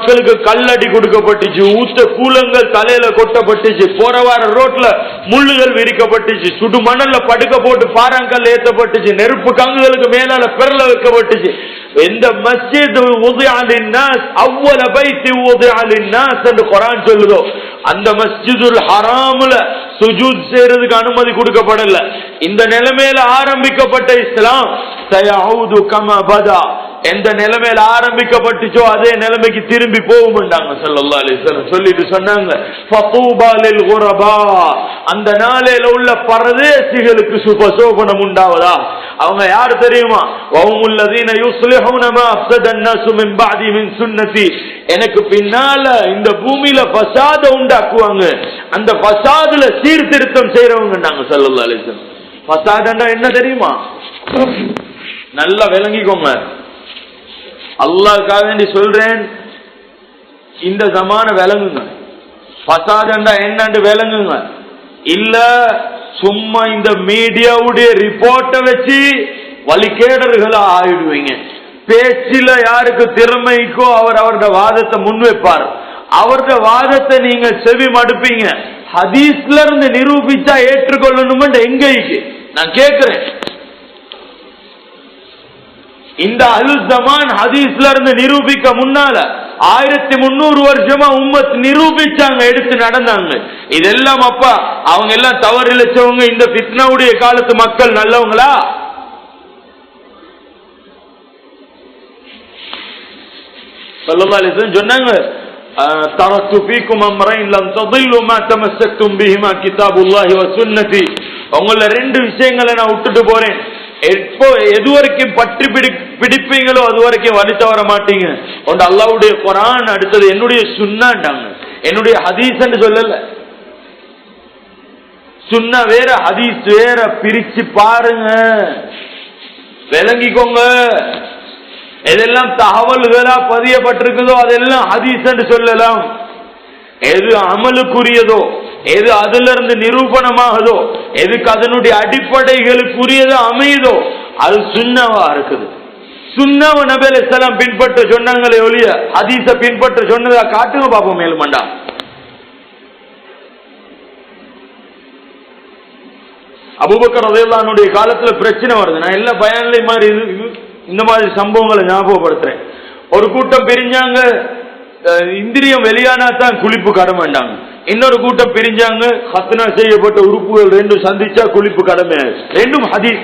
மக்களுக்கு கல்லடி கொடுக்கப்பட்டுச்சு ஊத்த கூலங்கள் தலையில கொட்டப்பட்டுச்சு போற வார ரோட்ல முள்ளுகள் விரிக்கப்பட்டுச்சு சுடு மணல்ல படுக்க போட்டு பாறாங்கல் ஏத்தப்பட்டுச்சு நெருப்பு கங்குகளுக்கு மேலால பெரல வைக்கப்பட்டுச்சு. எந்த மஸ்ஜித் அவ்வள பைத்தி உதயாலின்னாஸ் என்று குரான் சொல்லுதோ அந்த மஸ்ஜிதுல் ஹராமுல சுஜூத் செய்யறதுக்கு அனுமதி கொடுக்கப்படல. இந்த நிலைமையில ஆரம்பிக்கப்பட்ட இஸ்லாம் சயஊது பதா. எந்த நிலைமையில ஆரம்பிக்கப்பட்டுச்சோ அதே நிலைமைக்கு திரும்பி போகும்டாங்க சொல்லல்லா அலிஸ்வரம் சொல்லிட்டு சொன்னாங்க அந்த நாளையில உள்ள பரதேசிகளுக்கு சுபசோபனம் உண்டாவதா? அவங்க யாரு தெரியுமா? எனக்கு பின்னால இந்த பூமியில பசாத உண்டாக்குவாங்க. அந்த பசாதுல சீர்திருத்தம் செய்யறவங்க நாங்க சொல்லல்லா அலிஸ்வரம் பசாதண்டா என்ன தெரியுமா? நல்லா விளங்கிக்கோங்க. அல்லாவுக்காக வேண்டி சொல்றேன். இந்த சமான விளங்குங்க. பசாதண்டா என்னன்னு விளங்குங்க. இல்ல சும்மா இந்த மீடியாவுடைய ரிப்போர்ட்டை வச்சு வழிகேடர்களா ஆயிடுவீங்க. பேச்சில யாருக்கு திறமைக்கோ அவர் அவருடைய வாதத்தை முன்வைப்பார் அவருடைய வாதத்தை நீங்க செவி மடுப்பீங்க. ஹதீஸ்ல இருந்து நிரூபிச்சா ஏற்றுக்கொள்ளணும் எங்க நான் கேட்கிறேன் இந்த அல் ஜமான் ஹதீஸ்ல இருந்து நிரூபிக்க முன்னால ஆயிரத்தி முன்னூறு வருஷமா உம்மத் நிரூபிச்சாங்க எடுத்து நடந்தாங்க. இதெல்லாம் அப்பா அவங்க எல்லாம் தவறு இழைச்சவங்க இந்த பித்னாவுடைய காலத்து மக்கள் நல்லவங்களா? சொன்னாங்க تركت فيكم امرين لم تضلوا ما تمسكتم بهما كتاب الله وسنتي உங்கள ரெண்டு விஷயங்களை நான் விட்டுட்டு போறேன். எப்போ எது வரைக்கும் பற்றி பிடி பிடிப்பீங்களோ அது வரைக்கும் வலித்த வர மாட்டீங்க ஒன்று அல்லாவுடைய குரான் அடுத்தது என்னுடைய சுண்ணாண்டாங்க என்னுடைய ஹதீஸ்ன்னு சொல்லல. சுண்ணா வேற ஹதீஸ் வேற பிரிச்சு பாருங்க. விளங்கிக்கோங்க. எதெல்லாம் தகவல்களா பதியப்பட்டிருக்குதோ அதெல்லாம் ஹதீஸ்ன்னு சொல்லலாம். எது அமலுக்குரியதோ எது அதுல இருந்து நிரூபணமாகுதோ எதுக்கு அதனுடைய அடிப்படைகளுக்குரியது அமையுதோ? அது சுண்ணவா இருக்குது. சுண்ணவ நபேல அலைஹிஸ்ஸலாம் பின்பற்ற சொன்னாங்களே ஒழிய ஹதீஸ பின்பற்ற சொன்னதா காட்டுங்க பாப்போம் மேலுமண்டா. அபூபக்கர் ரதையுல்லானுடைய காலத்துல பிரச்சனை வருது. நான் எல்லா பயன்ல மாதிரி இந்த மாதிரி சம்பவங்களை ஞாபகப்படுத்துறேன். ஒரு கூட்டம் பிரிஞ்சாங்க இந்திரியம் வெளியானா தான் குளிப்பு கடமைண்டாங்க இன்னொரு கூட்டம் பிரிஞ்சாங்க ஹத்னா செய்யப்பட்ட உறுப்புகள் ரெண்டும் சந்திச்சா குளிப்பு கடமை. ரெண்டும் ஹதீஸ்.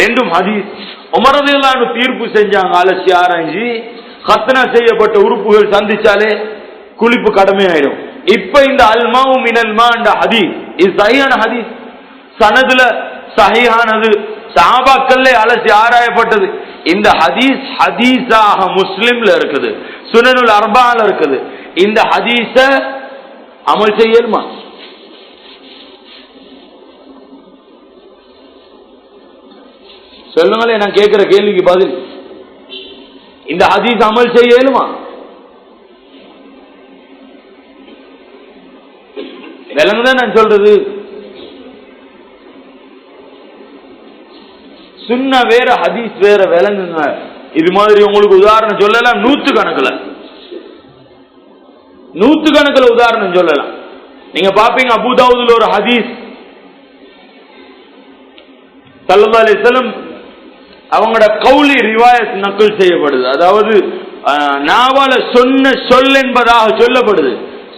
ரெண்டும் ஹதீஸ். உமரதையிலான தீர்ப்பு செஞ்சாங்க அலசி ஆராய்ஞ்சி. ஹத்னா செய்யப்பட்ட உறுப்புகள் சந்திச்சாலே குளிப்பு கடமையாயிடும் இப்ப இந்த அல்மாவும் மினல்மா என்ற ஹதீஸ் இது சரியான ஹதீஸ். சனதுல சஹீஹானது சஹாபாக்கள்ல அலசி ஆராயப்பட்டது. இந்த ஹதீஸ் ஹதீஸாக முஸ்லிம்ல இருக்குது சுனனுல் அர்பால இருக்குது. இந்த ஹதீஸ அமல் செய்யலுமா சொல்லுங்களே நான் கேட்கிற கேள்விக்கு பதில். இந்த ஹதீஸ் அமல் செய்ய இயலுமா? விலங்குதான் நான் சொல்றது? சுண்ண வேற ஹதீஸ் வேற விலங்குங்க இது மாதிரி உங்களுக்கு உதாரணம் சொல்லலாம் நூத்து கணக்கில் நூத்து கணக்கில் உதாரணம் சொல்லலாம். நீங்க பாப்பீங்க அபுதாவுதுல ஒரு ஹதீஸ். சல்லல்லாஹு அலைஹி அவங்களோட கௌலி ரிவாயத் நக்கல் செய்யப்படுது. அதாவது நாவால சொன்ன சொல் என்பதாக சொல்லப்படுது.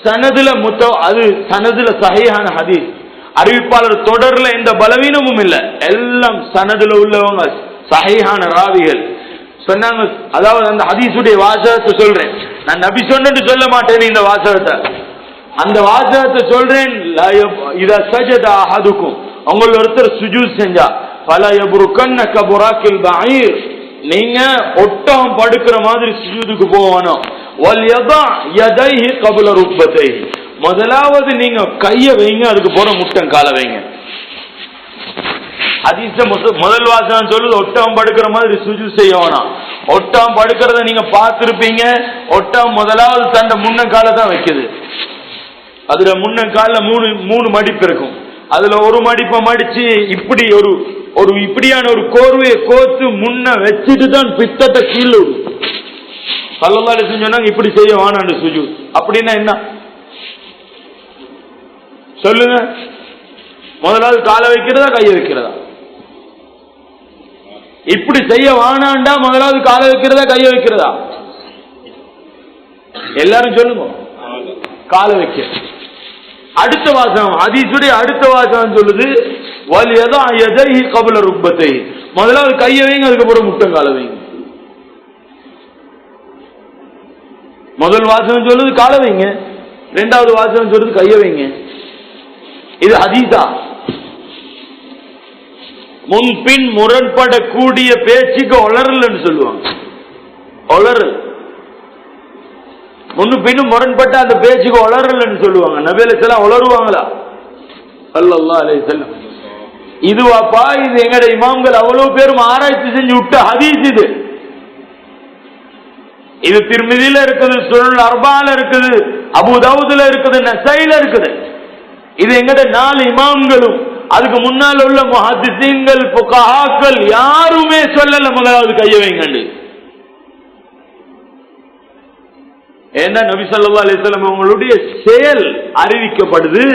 சனதுல முத்த அது சனதுல சகையான ஹதீஸ். அறிவிப்பாளர் தொடர்ல எந்த பலவீனமும் இல்லை. எல்லாம் சனதுல உள்ளவங்க சகையான ராவிகள். சொன்னாங்க அதாவது அந்த ஹதீசுடைய வாசகத்தை சொல்றேன். நான் நபி சொன்னு சொல்ல மாட்டேன் இந்த வாசகத்தை. அந்த வாசகத்தை சொல்றேன் லா சஜதா அஹதுக்கும். உங்கள ஒருத்தர் சுஜூத் செஞ்சா பல யபுருக்கன்ன கபுராக்கில் பஈர் நீங்க ஒட்டகம் படுக்கிற மாதிரி சுஜூதுக்கு போகணும். வல் எதா யதைஹி கபுல ருக்பத்தைஹி. முதலாவது நீங்க கைய வைங்க அதுக்கு போற முட்டம் கால வைங்க. அதிச முதல் வாசகம் சொல்லுது ஒட்டகம் படுக்கிற மாதிரி சுஜு செய்ய வேணாம். ஒட்டாம் படுக்கிறத நீங்க பார்த்திருப்பீங்க. ஒட்டாம் முதலாவது தண்ட முன்னங்கால தான் வைக்குது. அதுல முன்னங்கால மூணு மூணு மடிப்பு இருக்கும். அதுல ஒரு மடிப்பை மடிச்சு இப்படி ஒரு ஒரு இப்படியான ஒரு கோர்வையை கோத்து முன்ன வச்சுட்டு தான் பித்தத்தை கீழே விடும். சல்லல்லாஹு சொன்னாங்க இப்படி செய்ய வேணாண்டு சுஜு. அப்படின்னா என்ன? சொல்லுங்க. முதலாவது காலை வைக்கிறதா கையை வைக்கிறதா? இப்படி செய்ய வானாண்டா முதலாவது காலை வைக்கிறதா கையை வைக்கிறதா? எல்லாரும் சொல்லுங்க. காலை வைக்க. அடுத்த வாசகம் அதீசுடைய அடுத்த வாசகம் சொல்லுது வல் எதா கபல ருப்பத்தை முதலாவது கையை வைங்க அதுக்கப்புறம் முட்டம் காலை வைங்க. முதல் வாசகம் சொல்லுது காலை வைங்க. ரெண்டாவது வாசகம் சொல்லுது கையை வைங்க. இது அதீதா முன்பின் முரண்படக்கூடிய பேச்சுக்கு ஒளரல்னு சொல்லுவாங்க. ஒளரல். முன்னு பின்னும் முரண்பட்ட அந்த பேச்சுக்கு ஒளரல்னு சொல்லுவாங்க. நபேல சில உளருவாங்களா சல்லல்லாஹு அலைஹி இதுவாப்பா இது எங்கட இமாம்கள் அவ்வளவு பேரும் ஆராய்ச்சி செஞ்சு விட்ட ஹதீஸ் இது. இது திருமதியில இருக்குது சுருள் அர்பால இருக்குது அபுதாவுதுல இருக்குது நசைல இருக்குது. இது எங்கட நாலு இமாம்களும் அதுக்கு முன்னால் உள்ள முஹாத்திசீன்கள் புகாக்கள் யாருமே சொல்லல முதலாவது கைய வைங்கண்டு ஏன்னா நபி ஸல்லல்லாஹு அலைஹி வஸல்லம் அவங்களுடைய செயல் அறிவிக்கப்படுது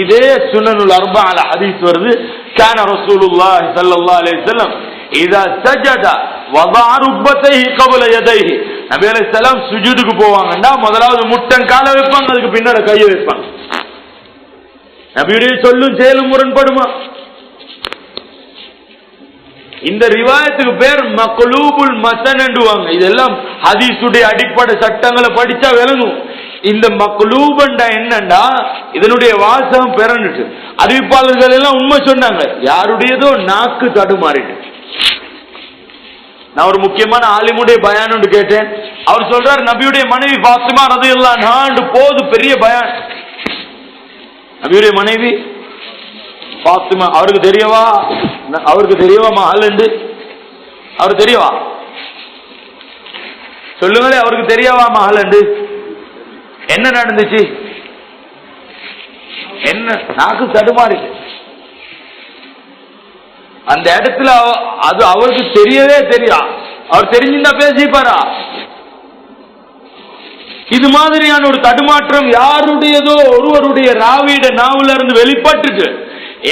இதே சுனனுல் அர்பஅல ஹதீஸ் வருது கான ரசூலுல்லாஹி ஸல்லல்லாஹு அலைஹி வஸல்லம் இதா சஜத வதஅ ருக்பத்தைஹி قبل யதைஹி நபி அலைஹி ஸலாம் சுஜூதுக்கு போவாங்கடா முதலாவது முட்டன் கால வைப்பாங்க அதுக்கு பின்னால கையை வைப்பாங்க நபியுடைய சொல்லும் செயலும் முரண்படுமா? இந்த ரிவாயத்துக்கு பேர் மக்களூபுல் மசன்டுவாங்க இதெல்லாம் ஹதீசுடைய அடிப்படை சட்டங்களை படிச்சா விளங்கும். இந்த மக்களூபன்டா என்னண்டா? இதனுடைய வாசகம் பிறந்துட்டு. அறிவிப்பாளர்கள் எல்லாம் உண்மை சொன்னாங்க. யாருடையதோ நாக்கு தடுமாறிட்டு. நான் ஒரு முக்கியமான ஆலிமுடைய பயான் கேட்டேன். அவர் சொல்றாரு நபியுடைய மனைவி பாத்திமா ரது எல்லாம் போது பெரிய பயான். நபியுடைய மனைவி பாத்துமா அவருக்கு தெரியவா? அவருக்கு தெரியவா மகள் என்று அவருக்கு தெரியவா? சொல்லுங்களே அவருக்கு தெரியவா மகள் என்று என்ன நடந்துச்சு? என்ன நாக்கு தடுமாறி அந்த இடத்துல அது அவருக்கு தெரியவே தெரியா? அவர் தெரிஞ்சிருந்தா பேசிப்பாரா? இது மாதிரியான ஒரு தடுமாற்றம் யாருடையதோ ஒருவருடைய ராவியிட நாவுல இருந்து வெளிப்பட்டுச்சு.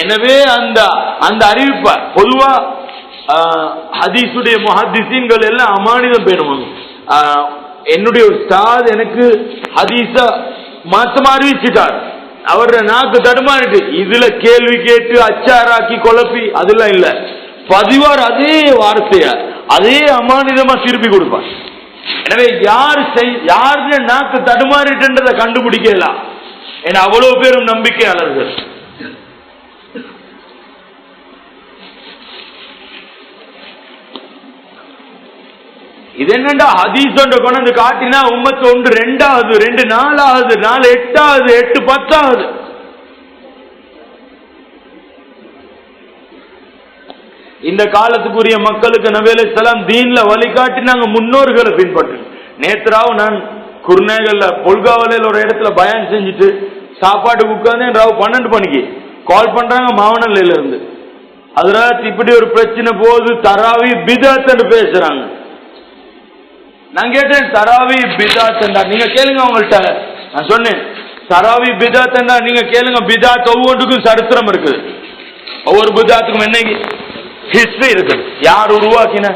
எனவே அந்த அந்த அறிவிப்ப பொதுவா ஆஹ், ஹதீஸுடைய முஹத்திசீன்கள் எல்லாம் அமானிதம் பேணுவாங்க. என்னுடைய ஒரு ஸ்டார் எனக்கு ஹதீஸ மாத்தமா அறிவிச்சுட்டார். அவர நாக்கு தடுமாறிட்டு இதுல கேள்வி கேட்டு அச்சாராக்கி குழப்பி அதெல்லாம் இல்ல. பதிவார் அதே வார்த்தைய அதே அமானிதமா திருப்பி கொடுப்பார். எனவே யார் செய் யாருன்னு நாக்கு தடுமாறிட்டுன்றதை கண்டுபிடிக்கலாம் ஏன்னா அவ்வளவு பேரும் நம்பிக்கையாளர்கள். இது என்னண்டா? ஹதீஸ் ஒன்று கொண்டு காட்டினா உம்மத்து ஒன்று ரெண்டாவது ரெண்டு நாலாவது நாலு எட்டாவது எட்டு பத்தாவது. இந்த காலத்துக்குரிய மக்களுக்கு நபேல சலாம் தீன்ல வழிகாட்டினாங்க முன்னோர்களை பின்பற்று. நேத்ராவ் நான் குருநேகல்ல பொல்காவலையில் ஒரு இடத்துல பயம் செஞ்சுட்டு சாப்பாட்டுக்கு உட்காந்து ராவ் பன்னெண்டு மணிக்கு. கால் பண்றாங்க மாவனல்லையில இருந்து அதனால இப்படி ஒரு பிரச்சனை போகுது தராவி பிதாத்தன்னு பேசுறாங்க. நான் கேட்டேன் தராவி பிதாத்தண்டா? நீங்க கேளுங்க அவங்கள்ட்ட. நான் சொன்னேன் தராவி பிதாத்தண்டா? நீங்க கேளுங்க பிதாத் ஒவ்வொன்றுக்கும் சரித்திரம் இருக்குது. ஒவ்வொரு பிதாத்துக்கும் என்னைக்கு? ஹிஸ்ட்ரி இருக்குது. யார் உருவாக்கின?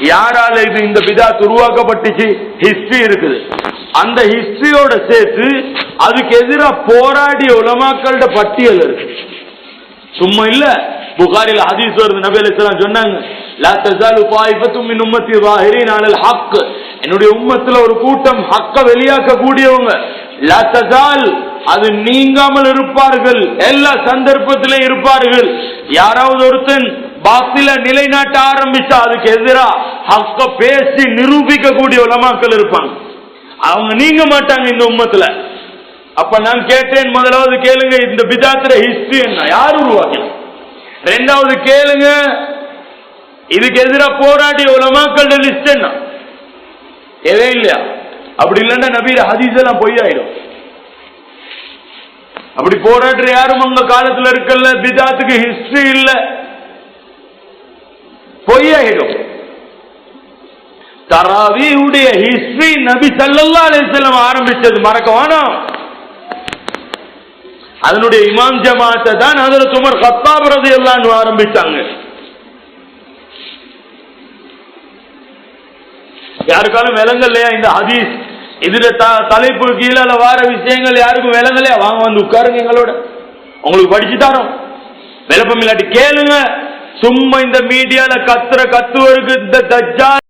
யாரால இது இந்த பிதாத் உருவாக்கப்பட்டுச்சு? ஹிஸ்டரி இருக்குது. அந்த ஹிஸ்டரியோட சேர்த்து அதுக்கு எதிராக போராடிய உலமாக்கள்ட பட்டியல் இருக்கு. சும்மா இல்ல. புகாரில் ஹதீஸ் வருது. நபி அலிஸ்லாம் சொன்னாங்க லா தசாலு பாய்பத்தும் மின் உம்மத்தி வாஹிரின் ஆனால் ஹக். என்னுடைய உம்மத்துல ஒரு கூட்டம் ஹக்க வெளியாக்க கூடியவங்க லா அது நீங்காமல் இருப்பார்கள். எல்லா சந்தர்ப்பத்திலும் இருப்பார்கள். யாராவது ஒருத்தன் பாத்தில நிலைநாட்ட ஆரம்பிச்சா அதுக்கு எதிராக ஹக்க பேசி நிரூபிக்க கூடிய உலமாக்கள் இருப்பாங்க. அவங்க நீங்க மாட்டாங்க இந்த உம்மத்துல. அப்ப நான் கேட்டேன் முதலாவது கேளுங்க இந்த பிதாத்திர ஹிஸ்டரி என்ன? யார் உருவாக்கணும் ரெண்டாவது கேளுங்க இதுக்கு எதிராக போராடிய உலமாக்களோட லிஸ்ட் என்ன? எதே இல்லையா? அப்படி இல்லைன்னா நபீர் ஹதீஸ் எல்லாம் பொய்யாயிடும். அப்படி போராடுற யாரும் உங்க காலத்துல இருக்கல பிதாத்துக்கு ஹிஸ்டரி இல்லை. பொய்யாயிடும். தராவியுடைய ஹிஸ்டரி நபி ஸல்லல்லாஹு அலைஹி ஆரம்பிச்சது மறக்க வேணாம் அதனுடைய இமாம் ஜமாத்தை தான் ஹஜரத் உமர் கத்தாப் எல்லாம் ஆரம்பித்தாங்க யாருக்காலும் விளங்கலையா இந்த ஹதீஸ்? இதுல தலைப்பு கீழே வார விஷயங்கள் யாருக்கும் விளங்கலையா? வாங்க வந்து உட்காருங்க எங்களோட. உங்களுக்கு படிச்சு தரோம். விளப்பம் இல்லாட்டி கேளுங்க. சும்மா இந்த மீடியால கத்துற கத்துவருக்கு இந்த தஜ்ஜா